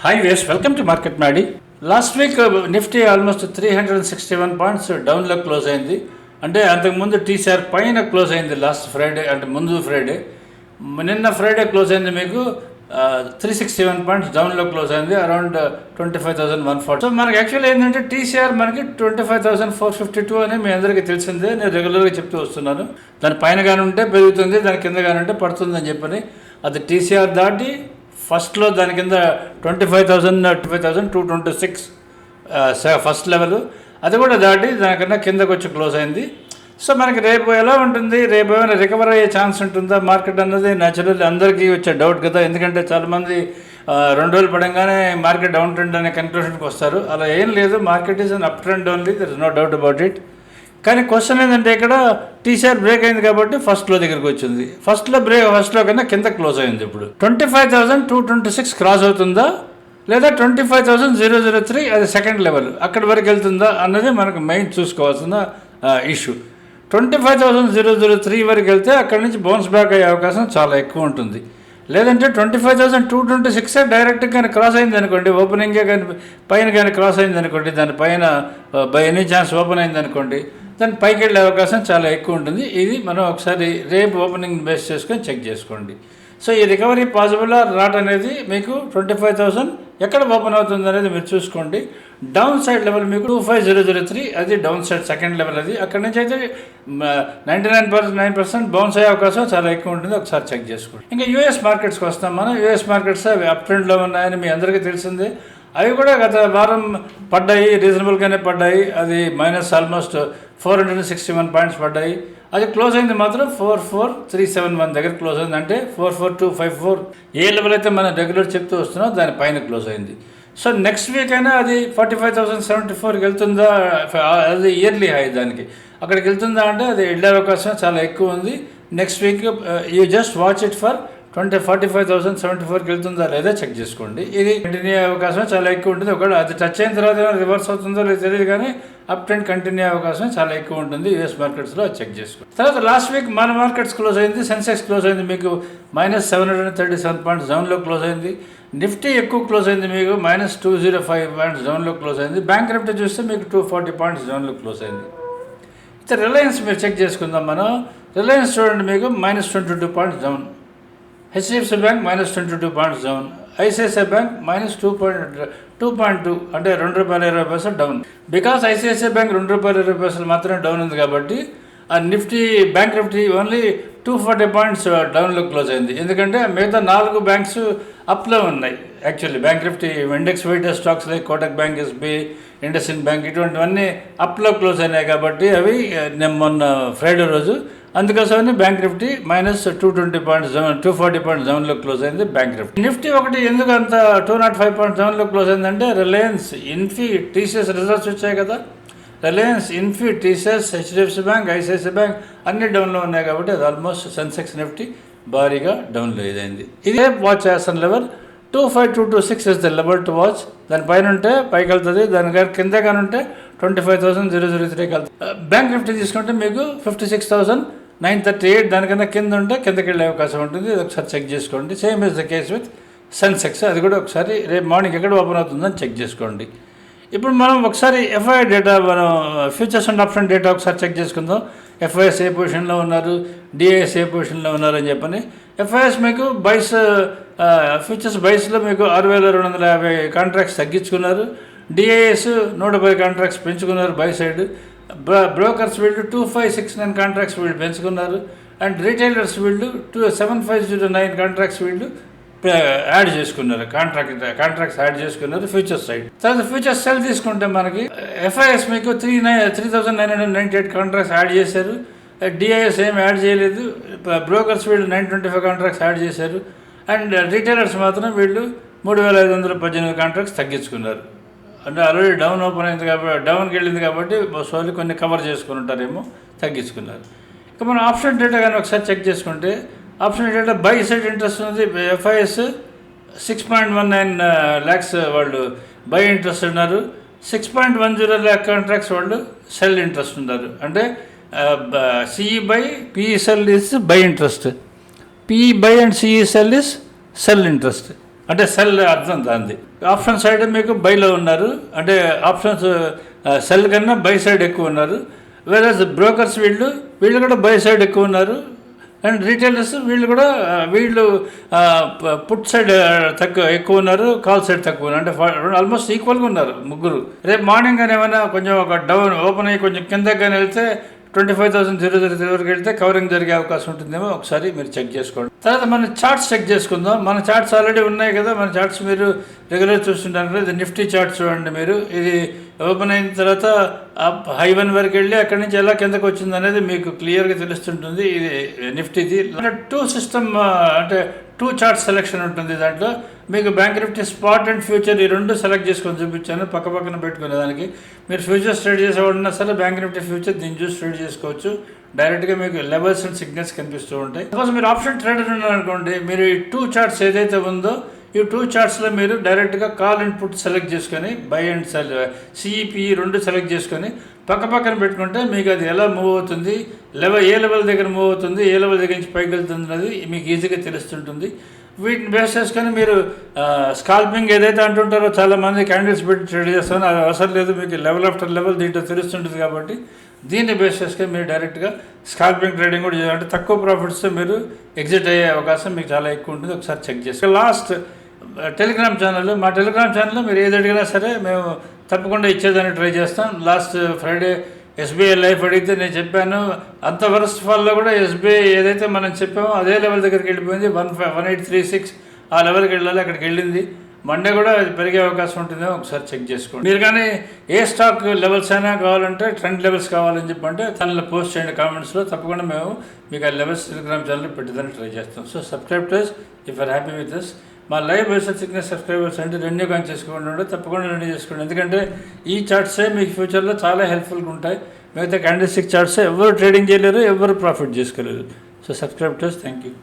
Hi ways welcome to market Maddy last week Nifty almost three hundred and sixty one points డౌన్లో close అయింది. అంటే అంతకుముందు TCR పైన close అయింది last Friday అంటే ముందు ఫ్రైడే నిన్న ఫ్రైడే క్లోజ్ అయింది మీకు త్రీ సిక్స్టీ వన్ పాయింట్స్ డౌన్లో క్లోజ్ అయింది around twenty five thousand one forty so మనకి యాక్చువల్లీ ఏంటంటే టీసీఆర్ మనకి twenty five thousand four fifty two అని మీ అందరికీ తెలిసిందే నేను రెగ్యులర్గా చెప్తూ వస్తున్నాను. దాని పైన కానీ ఉంటే పెరుగుతుంది దాని కింద కానీ ఉంటే పడుతుంది అని చెప్పని అది టీసీఆర్ దాటి ఫస్ట్లో దాని కింద twenty five thousand twenty five thousand two twenty six first level. అది కూడా దాటి దానికన్నా కిందకు వచ్చి క్లోజ్ అయింది. సో మనకి రేపు ఎలా ఉంటుంది? రేపు ఏమైనా రికవర్ అయ్యే ఛాన్స్ ఉంటుందా? మార్కెట్ అన్నది న్యాచురల్లీ అందరికీ వచ్చే డౌట్ కదా. ఎందుకంటే చాలామంది రెండు రోజులు పడంగానే మార్కెట్ డౌన్ ట్రెండ్ అనే కన్క్లూషన్కి వస్తారు. అలా ఏం లేదు. Market is an up trend only there is no doubt about it కానీ క్వశ్చన్ ఏంటంటే ఇక్కడ టీసీఆర్ బ్రేక్ అయింది కాబట్టి ఫస్ట్లో దగ్గరికి వచ్చింది. ఫస్ట్లో బ్రేక్ ఫస్ట్లో కన్నా కింద క్లోజ్ అయింది ఇప్పుడు. Twenty five thousand two twenty six cross అవుతుందా? లేదా twenty five thousand zero zero three అది సెకండ్ లెవెల్ అక్కడి వరకు వెళ్తుందా అన్నది మనకు మెయిన్ చూసుకోవాల్సిన issue twenty five thousand zero zero three వరకు వెళ్తే అక్కడి నుంచి బౌన్స్ బ్యాక్ అయ్యే అవకాశం చాలా ఎక్కువ ఉంటుంది. లేదంటే twenty five thousand two twenty six డైరెక్ట్గా కానీ క్రాస్ అయింది అనుకోండి ఓపెనింగే కానీ పైన కానీ క్రాస్ అయింది అనుకోండి దాని పైన బై ఎనీ ఛాన్స్ ఓపెన్ అయింది అనుకోండి దాని పైకి వెళ్ళే అవకాశం చాలా ఎక్కువ ఉంటుంది ఇది మనం ఒకసారి రేపు ఓపెనింగ్ బేస్ చేసుకొని చెక్ చేసుకోండి. సో ఈ రికవరీ పాసిబుల్ రాట్ అనేది మీకు ట్వంటీ ఫైవ్ థౌసండ్ ఎక్కడ ఓపెన్ అవుతుంది అనేది మీరు చూసుకోండి. డౌన్ సైడ్ లెవెల్ మీకు two five zero zero three అది డౌన్ సైడ్ సెకండ్ లెవెల్ అది. అక్కడ నుంచి అయితే ninety nine percent nine percent bounce అయ్యే అవకాశం చాలా ఎక్కువ ఉంటుంది ఒకసారి చెక్ చేసుకోండి. ఇంకా యూఎస్ మార్కెట్స్కి వస్తాం మనం. యూఎస్ మార్కెట్స్ అవి అప్ ట్రెండ్లో ఉన్నాయని మీ అందరికీ తెలిసిందే. అవి కూడా గత వారం పడ్డాయి రీజనబుల్గానే పడ్డాయి. అది minus almost four hundred sixty one points పడ్డాయి. అది క్లోజ్ అయింది మాత్రం four four three seven one దగ్గర క్లోజ్ అయింది. అంటే four four two five four ఏ లెవెల్ అయితే మనం రెగ్యులర్ చెప్తూ వస్తున్నామో దాని పైన క్లోజ్ అయింది. సో నెక్స్ట్ వీక్ అయినా అది ఫార్టీ ఫైవ్ థౌసండ్ సెవెంటీ ఫోర్కి వెళ్తుందా? అది ఇయర్లీ హై దానికి. అక్కడికి వెళ్తుందా అంటే అది వెళ్ళే అవకాశం చాలా ఎక్కువ ఉంది. Next week you just watch it for twenty forty five thousand seventy ఫోర్కి వెళ్తుందా లేదా చెక్ చేసుకోండి. ఇది కంటిన్యూ అయ్యే అవకాశం చాలా ఎక్కువ ఉంటుంది. ఒకవేళ అది టచ్ అయిన తర్వాత ఏమైనా రివర్స్ అవుతుందో లేదో తెలియదు కానీ అప్ ట్రెండ్ కంటిన్యూ అయ్యే అవకాశం చాలా ఎక్కువ ఉంటుంది. యూఎస్ మార్కెట్స్లో అది చెక్ చేసుకోండి. తర్వాత లాస్ట్ వీక్ మన మార్కెట్స్ క్లోజ్ అయింది. సెన్సెక్స్ క్లోజ్ అయింది మీకు. Minus seven hundred thirty seven points డౌన్లో క్లోజ్ అయింది. నిఫ్టీ ఎక్కువ క్లోజ్ అయింది మీకు. Minus two zero five points డౌన్లో క్లోజ్ అయింది. బ్యాంక్ నిఫ్టీ చూస్తే మీకు టూ ఫార్టీ పాయింట్స్ డౌన్లో క్లోజ్ అయింది. అయితే రిలయన్స్ మీరు చెక్ చేసుకుందాం మనం. రిలయన్స్ చూడండి మీకు. Minus twenty two points down HDFC bank minus twenty two points down ICICI bank minus two point two point two అంటే రెండు రూపాయల ఇరవై పైసలు డౌన్ బికాస్ ఐసిఐసిఐ బ్యాంక్ రెండు రూపాయల ఇరవై పైసలు మాత్రమే డౌన్ ఉంది కాబట్టి ఆ Nifty bank Nifty only two forty points డౌన్లో క్లోజ్ అయింది. ఎందుకంటే మిగతా నాలుగు బ్యాంక్స్ అప్లో ఉన్నాయి. Actually bank Nifty index weighted stocks like Kotak bank SB ఇండ్ బ్యాంక్ ఇటువంటివన్నీ అప్లో క్లోజ్ అయినాయి కాబట్టి అవి నేను మొన్న ఫ్రైడే రోజు అందుకోసమని bank Nifty minus two twenty point seven two forty point సెవెన్లో క్లోజ్ అయింది బ్యాంక్ నిఫ్టీ. నిఫ్టీ ఒకటి ఎందుకు అంత టూ నాట్ ఫైవ్ పాయింట్ సెవెన్లో క్లోజ్ అయిందంటే రిలయన్స్ ఇన్ఫీ టీసీఎస్ రిజల్ట్స్ వచ్చాయి కదా. Reliance Infy TCS HDFC bank ICICI bank అన్ని డౌన్లో ఉన్నాయి కాబట్టి అది ఆల్మోస్ట్ సెన్సెక్స్ నిఫ్టీ భారీగా డౌన్లో ఇదైంది. ఇదే వాచ్ చేస్తాను level. Two five two two six is the level to watch దానిపైన ఉంటే పైకి వెళ్తుంది దాని కింద కానీ ఉంటే twenty five thousand zero zero త్రీకి వెళ్తుంది బ్యాంక్ నిఫ్టీ తీసుకుంటే మీకు fifty six thousand nine thirty eight దానికన్నా కింద ఉంటే కిందకి వెళ్ళే అవకాశం ఉంటుంది. ఇది ఒకసారి చెక్ చేసుకోండి. Same is the case with Sensex అది కూడా ఒకసారి రేపు మార్నింగ్ ఎక్కడ ఓపెన్ అవుతుందని చెక్ చేసుకోండి. ఇప్పుడు మనం ఒకసారి ఎఫ్ఐ డేటా మనం ఫ్యూచర్స్ అండ్ ఆప్షన్ డేటా ఒకసారి చెక్ చేసుకుందాం. ఎఫ్ఐఎస్ ఏ పొజిషన్లో ఉన్నారు? డిఐఎస్ ఏ పొజిషన్లో ఉన్నారు అని చెప్పని. ఎఫ్ఐఎస్ మీకు బైస్ ఫ్యూచర్స్ బైస్లో మీకు ఆరు వేల రెండు వందల యాభై కాంట్రాక్ట్స్ తగ్గించుకున్నారు. డిఐఎస్ నూట పది కాంట్రాక్ట్స్ పెంచుకున్నారు బై సైడ్ బ్రోకర్స్ వీళ్ళు two five six nine contracts వీళ్ళు పెంచుకున్నారు. అండ్ రీటైలర్స్ వీళ్ళు two seven five zero nine contracts వీళ్ళు యాడ్ చేసుకున్నారు. కాంట్రాక్ట్ కాంట్రాక్ట్స్ యాడ్ చేసుకున్నారు ఫ్యూచర్ సైడ్ తర్వాత ఫ్యూచర్ సెల్ తీసుకుంటే మనకి ఎఫ్ఐఎస్ మీకు three nine three thousand nine hundred ninety eight contracts add చేశారు డిఐఎస్ ఏం యాడ్ చేయలేదు. బ్రోకర్స్ వీళ్ళు nine twenty five contracts add చేశారు. అండ్ రీటైలర్స్ మాత్రం వీళ్ళు మూడు వేల ఐదు వందల పద్దెనిమిది కాంట్రాక్ట్స్ తగ్గించుకున్నారు. అంటే ఆల్రెడీ డౌన్ ఓపెన్ అయింది కాబట్టి డౌన్కి వెళ్ళింది కాబట్టి సోలి కొన్ని కవర్ చేసుకుని ఉంటారేమో తగ్గించుకున్నారు. ఇక మనం ఆప్షన్ డేటా కానీ ఒకసారి చెక్ చేసుకుంటే option data buy side interest ఉంది FIs six point one nine lakhs వాళ్ళు బై ఇంట్రెస్ట్ ఉన్నారు. Six point one zero lakh contracts వాళ్ళు సెల్ ఇంట్రెస్ట్ ఉన్నారు. అంటే CE buy PE sell is buy interest PE buy and CE sell is sell interest అంటే sell అర్థం దాంది. Option side మీకు బైలో ఉన్నారు. అంటే ఆప్షన్స్ సెల్ కన్నా బై సైడ్ ఎక్కువ ఉన్నారు. వేరే బ్రోకర్స్ వీళ్ళు వీళ్ళు కూడా బై సైడ్ ఎక్కువ ఉన్నారు. అండ్ రీటైలర్స్ వీళ్ళు కూడా వీళ్ళు పుట్ సైడ్ తక్కువ ఎక్కువ ఉన్నారు కాల్ సైడ్ తక్కువ ఉన్నారు. అంటే ఆల్మోస్ట్ ఈక్వల్గా ఉన్నారు ముగ్గురు. రేపు మార్నింగ్ కానీ ఏమైనా కొంచెం ఒక డౌన్ ఓపెన్ అయ్యి కొంచెం కిందకి కానీ వెళ్తే twenty five thousand zero zero three వరకు వెళ్తే కవరింగ్ జరిగే అవకాశం ఉంటుందేమో ఒకసారి మీరు చెక్ చేసుకోండి. తర్వాత మన చార్ట్స్ చెక్ చేసుకుందాం. మన చార్ట్స్ ఆల్రెడీ ఉన్నాయి కదా. మన చార్ట్స్ మీరు రెగ్యులర్ చూస్తుంటారు కదా. ఇది నిఫ్టీ చార్ట్స్ చూడండి మీరు. ఇది ఓపెన్ అయిన తర్వాత హై వన్ వరకు వెళ్ళి అక్కడి నుంచి ఎలా కిందకు వచ్చింది అనేది మీకు క్లియర్గా తెలుస్తుంటుంది. ఇది నిఫ్టీది టూ సిస్టమ్ అంటే టూ చార్ట్ సెలెక్షన్ ఉంటుంది దాంట్లో. మీకు bank Nifty spot and future ఈ రెండు సెలెక్ట్ చేసుకొని చూపించాను. పక్క పక్కన పెట్టుకునే దానికి. మీరు ఫ్యూచర్స్ ట్రేడ్ చేసేవాడున్నా సరే బ్యాంక్ నిఫ్టీ ఫ్యూచర్ దీన్ని చూసి ట్రేడ్ చేసుకోవచ్చు. డైరెక్ట్గా మీకు లెవెల్స్ అండ్ సిగ్నల్స్ కనిపిస్తూ ఉంటాయి. సపోజ్ మీరు ఆప్షన్ ట్రేడర్ ఉన్నారనుకోండి మీరు ఈ టూ చార్ట్స్ ఏదైతే ఉందో ఈ టూ చార్ట్స్లో మీరు డైరెక్ట్గా కాల్ అండ్ పుట్ సెలెక్ట్ చేసుకొని buy and sell CE PE రెండు సెలెక్ట్ చేసుకొని పక్క పక్కన పెట్టుకుంటే మీకు అది ఎలా మూవ్ అవుతుంది? లెవెల్ ఏ లెవెల్ దగ్గర మూవ్ అవుతుంది? ఏ లెవెల్ దగ్గర నుంచి పైకి వెళ్తుంది అనేది మీకు ఈజీగా తెలుస్తుంటుంది. వీటిని బేస్ చేసుకొని మీరు స్కాల్పింగ్ ఏదైతే అంటుంటారో చాలా మంది క్యాండిల్స్ పెట్టి ట్రేడ్ చేస్తాను అది అవసరం లేదు మీకు లెవెల్ ఆఫ్టర్ లెవెల్ దీంట్లో తెలుస్తుంటుంది కాబట్టి దీన్ని బేస్ చేసుకొని మీరు డైరెక్ట్గా స్కాల్పింగ్ ట్రేడింగ్ కూడా చేయాలంటే తక్కువ ప్రాఫిట్స్తో మీరు ఎగ్జిట్ అయ్యే అవకాశం మీకు చాలా ఎక్కువ ఉంటుంది. ఒకసారి చెక్ చేసుకో లాస్ట్ టెలిగ్రామ్ ఛానల్ మా టెలిగ్రామ్ ఛానల్లో మీరు ఏది అడిగినా సరే మేము తప్పకుండా ఇచ్చేదాన్ని ట్రై చేస్తాం. లాస్ట్ ఫ్రైడే ఎస్బీఐ లైఫ్ అడిగితే నేను చెప్పాను అంత వరస్ట్ ఫాల్లో కూడా ఎస్బీఐ ఏదైతే మనం చెప్పామో అదే లెవెల్ దగ్గరికి వెళ్ళిపోయింది. One five one eight three six ఆ లెవెల్కి వెళ్ళాలి అక్కడికి వెళ్ళింది. మండే కూడా అది పెరిగే అవకాశం ఉంటుందో ఒకసారి చెక్ చేసుకోండి. మీరు కానీ ఏ స్టాక్ లెవెల్స్ అయినా కావాలంటే ట్రెండ్ లెవెల్స్ కావాలని చెప్పంటే తనలో పోస్ట్ చేయండి కామెంట్స్లో. తప్పకుండా మేము మీకు ఆ లెవెల్స్ టెలిగ్రామ్ ఛానల్ పెట్టేదానికి ట్రై చేస్తాం. So subscribe to if are happy with this మా లైవ్ వెబ్సైట్ సిగ్నల్ సబ్స్క్రైబర్స్ అంటే రెన్యూ కానీ చేసుకోండి తప్పకుండా రెన్యూ చేసుకోండి. ఎందుకంటే ఈ చార్ట్సే మీకు ఫ్యూచర్లో చాలా హెల్ప్ఫుల్గా ఉంటాయి. మిగతా క్యాండిల్ చార్ట్స్ చార్ట్సే ఎవరు ట్రేడింగ్ చేయలేరు ఎవరు ప్రాఫిట్ చేసుకోలేరు. So subscribe to thank you